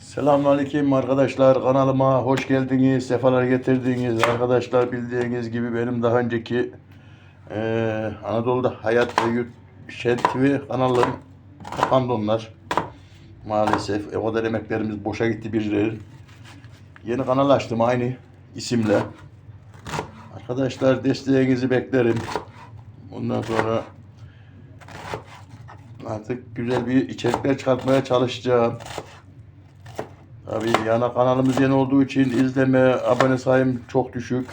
Selamünaleyküm arkadaşlar. Kanalıma hoş geldiniz. Sefalar getirdiniz. Arkadaşlar bildiğiniz gibi benim daha önceki eee, Anadolu'da Hayat ve Yurt Şen TV kanallarım kapandı onlar. Maalesef. E, o kadar emeklerimiz boşa gitti birileri. Yeni kanal açtım aynı isimle. Arkadaşlar desteğinizi beklerim. Bundan sonra artık güzel bir içerikler çıkartmaya çalışacağım. Tabii yana kanalımız yeni olduğu için izleme, abone sayım çok düşük.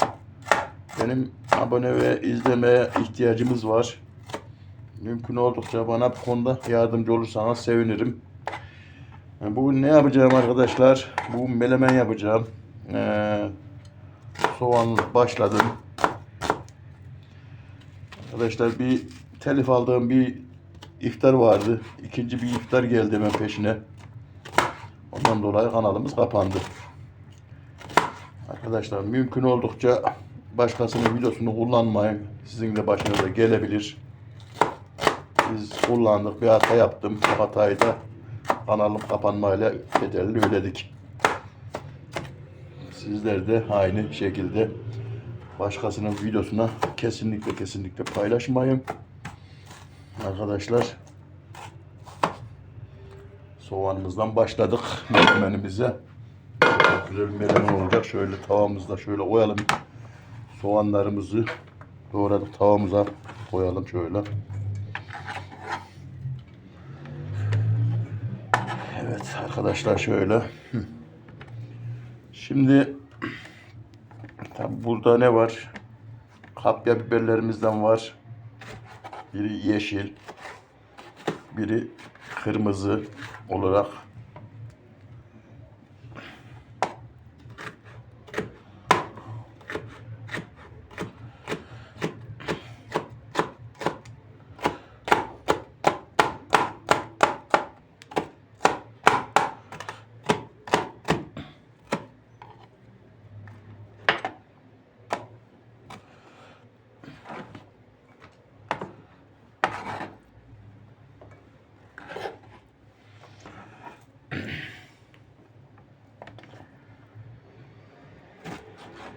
Benim abone ve izlemeye ihtiyacımız var. Mümkün oldukça bana bu konuda yardımcı olursanız sevinirim. Bugün ne yapacağım arkadaşlar? Bugün melemen yapacağım. Ee, soğan başladım. Arkadaşlar bir telif aldığım bir iftar vardı. İkinci bir iftar geldi hemen peşine. Ondan dolayı kanalımız kapandı. Arkadaşlar mümkün oldukça başkasının videosunu kullanmayın. Sizin de başınıza gelebilir. Biz kullandık bir hata yaptım. Bu hatayı da kanalım kapanmayla bedelli ödedik. Sizler de aynı şekilde başkasının videosuna kesinlikle kesinlikle paylaşmayın. Arkadaşlar soğanımızdan başladık menemenimize. Çok güzel bir menemen olacak. Şöyle tavamızda şöyle koyalım. Soğanlarımızı doğradık tavamıza koyalım şöyle. Evet arkadaşlar şöyle. Şimdi tabi burada ne var? Kapya biberlerimizden var. Biri yeşil, biri kırmızı olarak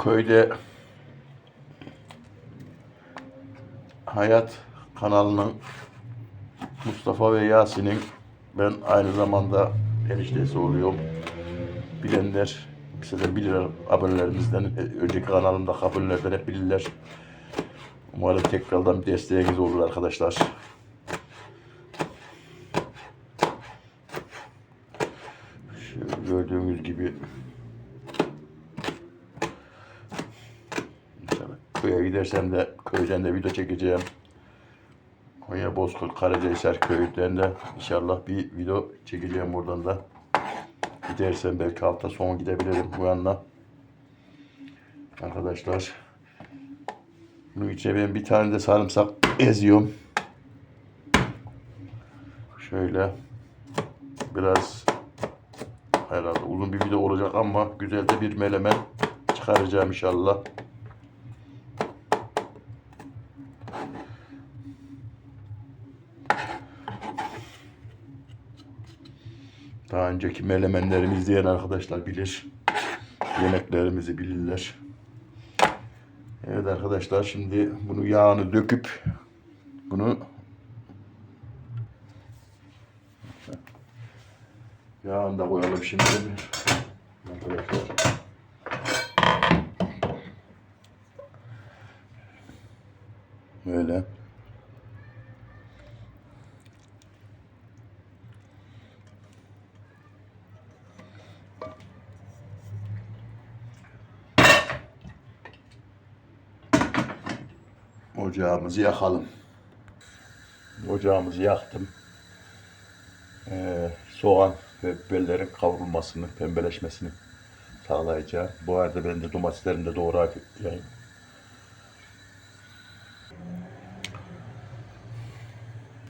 köyde Hayat kanalının Mustafa ve Yasin'in ben aynı zamanda eniştesi oluyorum. Bilenler, bize bilir abonelerimizden, önceki kanalımda kabullerden hep bilirler. Umarım tekrardan bir desteğiniz olur arkadaşlar. Şöyle gördüğünüz gibi İnşallah köye gidersem de köyden de video çekeceğim. Konya Bozkurt Karacahisar köyünden de inşallah bir video çekeceğim buradan da. Gidersem belki hafta sonu gidebilirim bu yandan. Arkadaşlar. Bunun içine ben bir tane de sarımsak eziyorum. Şöyle. Biraz herhalde uzun bir video olacak ama güzel de bir melemen çıkaracağım inşallah. Daha önceki melemenlerimi izleyen arkadaşlar bilir. Yemeklerimizi bilirler. Evet arkadaşlar şimdi bunu yağını döküp bunu yağını da koyalım şimdi. Arkadaşlar. Böyle. Ocağımızı yakalım. Ocağımızı yaktım. Ee, soğan ve biberlerin kavrulmasını, pembeleşmesini sağlayacağım. Bu arada ben de domateslerimi de doğrayayım.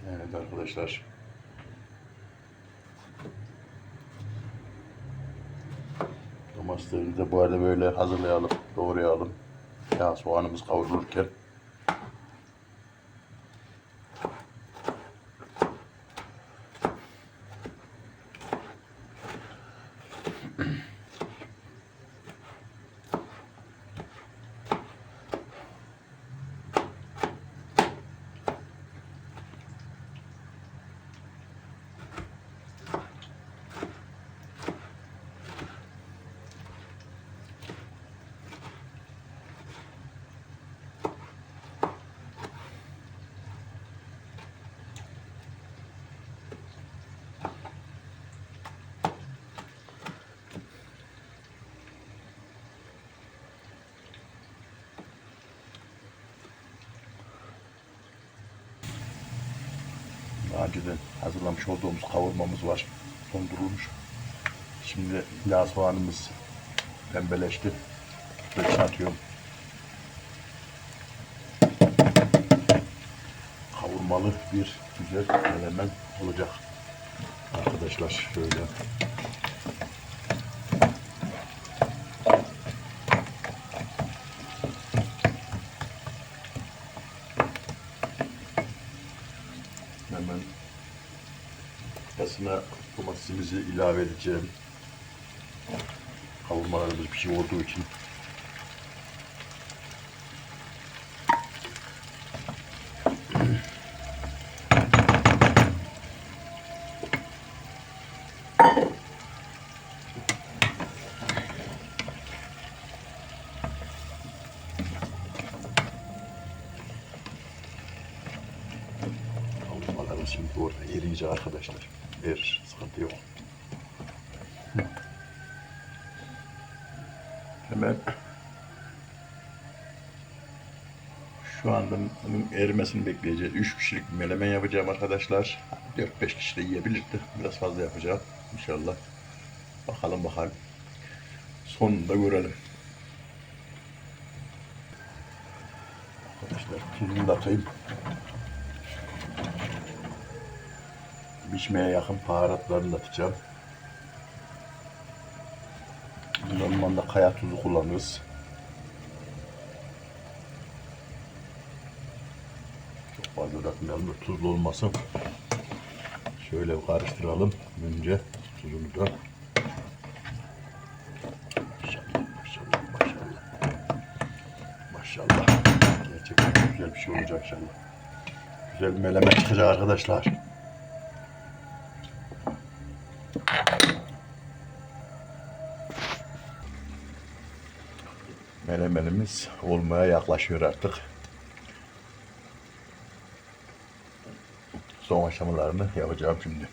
Evet arkadaşlar. Domateslerimizi de bu arada böyle hazırlayalım, doğrayalım. Ya soğanımız kavrulurken önceden hazırlamış olduğumuz kavurmamız var. Dondurulmuş. Şimdi yağ soğanımız pembeleşti. Böyle atıyorum. Kavurmalı bir güzel menemen olacak. Arkadaşlar şöyle. Hemen arasına domatesimizi ilave edeceğim. Kavurmalarımız bir şey olduğu için. Kavurmalarımız şimdi orada eriyecek arkadaşlar. Erir, sıkıntı yok. Şu anda erimesini bekleyeceğiz. 3 kişilik bir menemen yapacağım arkadaşlar. 4-5 kişi de yiyebilirdi. Biraz fazla yapacağım inşallah. Bakalım bakalım. Sonunda görelim. Arkadaşlar tuzunu da atayım. Pişmeye yakın baharatlarını da atacağım. Normalde kaya tuzu kullanırız. Çok fazla da atmayalım da tuzlu olmasın. Şöyle karıştıralım önce tuzunu da. Maşallah. Gerçekten güzel bir şey olacak inşallah. Güzel bir meleme çıkacak arkadaşlar. Menemenimiz olmaya yaklaşıyor artık. Son aşamalarını yapacağım şimdi.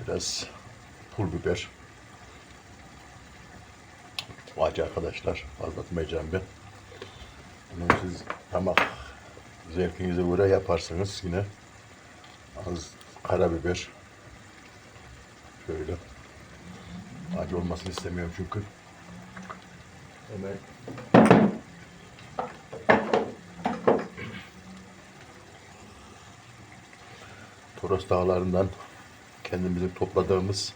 Biraz pul biber. Acı arkadaşlar. Fazla atmayacağım ben. Bunu siz damak zevkinize göre yaparsınız yine. Az karabiber. Şöyle. Acı olmasını istemiyorum çünkü. Hemen Toros dağlarından kendimizin topladığımız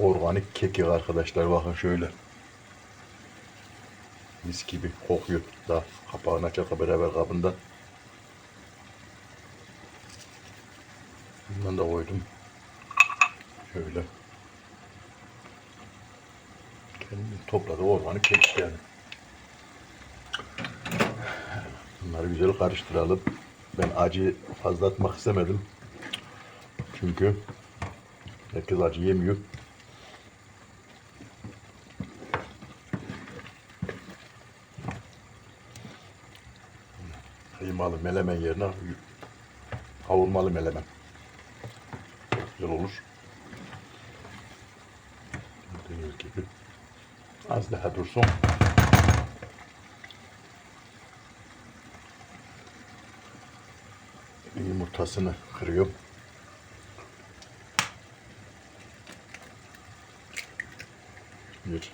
organik kekik arkadaşlar bakın şöyle. Mis gibi kokuyor. Da kapağını açarsa beraber kabından. Bundan da koydum. Şöyle. Kendim topladığı organik kekik yani. Bunları güzel karıştıralım. Ben acı fazla atmak istemedim. Çünkü herkes acı yemiyor. Kıymalı melemen yerine kavurmalı melemen. Güzel olur. Gördüğünüz gibi. Az daha dursun. Yumurtasını kırıyorum. Bir.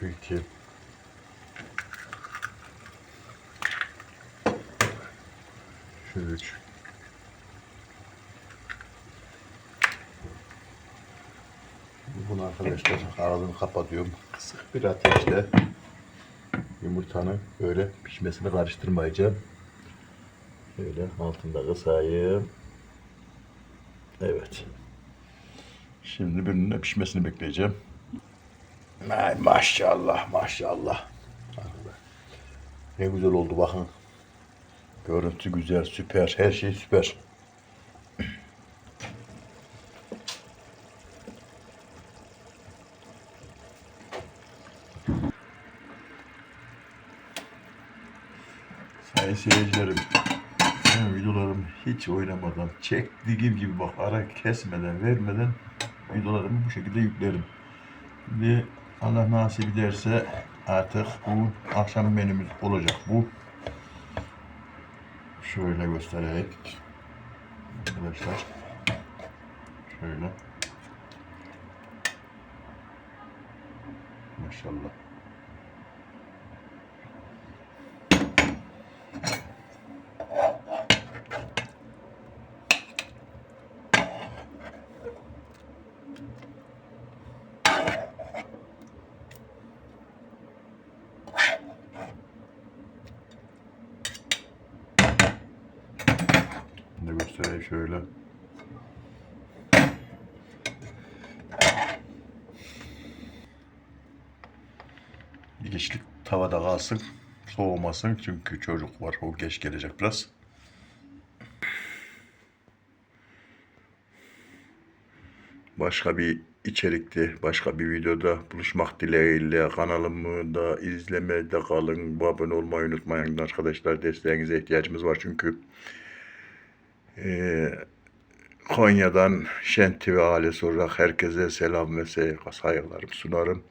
Şu iki. Şu üç. Bunu arkadaşlar ağzını kapatıyorum. Kısık bir ateşte yumurtanın böyle pişmesini karıştırmayacağım. Şöyle altında kısayım. Evet. Şimdi birinin pişmesini bekleyeceğim. Ay maşallah maşallah. Ne güzel oldu bakın. Görüntü güzel, süper. Her şey süper. Sayın seyircilerim, benim videolarım hiç oynamadan, çektiğim gibi bak ara kesmeden, vermeden videolarımı bu şekilde yüklerim. Şimdi Allah nasip ederse artık bu akşam menümüz olacak bu. Şöyle göstereyim. Arkadaşlar. Şöyle. Maşallah. Bunu da göstereyim şöyle. Geçlik tavada kalsın. Soğumasın çünkü çocuk var. O geç gelecek biraz. Başka bir içerikte, başka bir videoda buluşmak dileğiyle kanalımı da izlemede kalın. Abone olmayı unutmayın arkadaşlar. Desteğinize ihtiyacımız var çünkü. Ee, Konya'dan Şen TV ailesi olarak herkese selam ve saygılarımı sunarım.